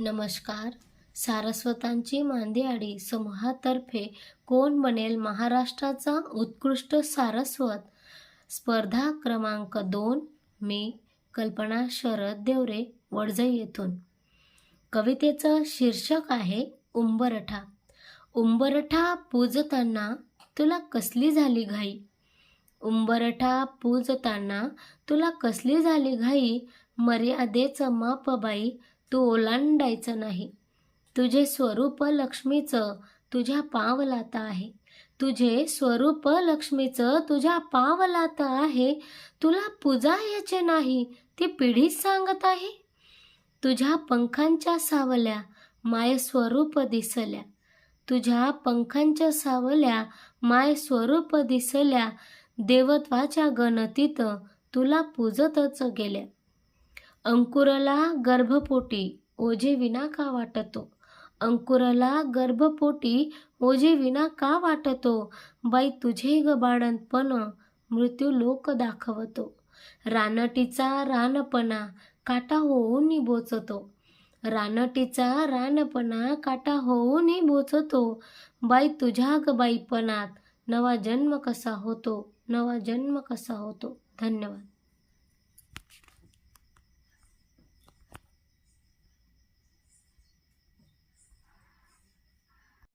नमस्कार. सारस्वतांची मांदियाडी समूहातर्फे कोण बनेल महाराष्ट्राचा उत्कृष्ट सारस्वत? स्पर्धा क्रमांक दोन मी कल्पना शरद देवरे वडजई येथून. कवितेचं शीर्षक आहे उंबरठा. उंबरठा पूजताना तुला कसली झाली घाई? उंबरठा पूजताना तुला कसली झाली घाई? मर्यादेचं मापबाई तू ओलांडायचं नाही. तुझे स्वरूप लक्ष्मीचं तुझ्या पावलात आहे. तुझे स्वरूप लक्ष्मीचं तुझ्या पावलात आहे. तुला पूजा याचे नाही ती पिढीच सांगत आहे. तुझ्या पंखांच्या सावल्या माय स्वरूप दिसल्या. तुझ्या पंखांच्या सावल्या माय स्वरूप दिसल्या. देवत्वाच्या गणतीत तुला पूजतच गेल्या. अंकुरला गर्भपोटी ओझे विना का वाटतो? अंकुरला गर्भपोटी ओझे विना का वाटतो? बाई तुझे ग बाळणपण मृत्यू लोक दाखवतो. रानटीचा रानपणा काटा होऊन बोचतो. रानटीचा रानपणा काटा होऊन बोचतो. बाई तुझ्या ग बाईपणात नवा जन्म कसा होतो? नवा जन्म कसा होतो? धन्यवाद.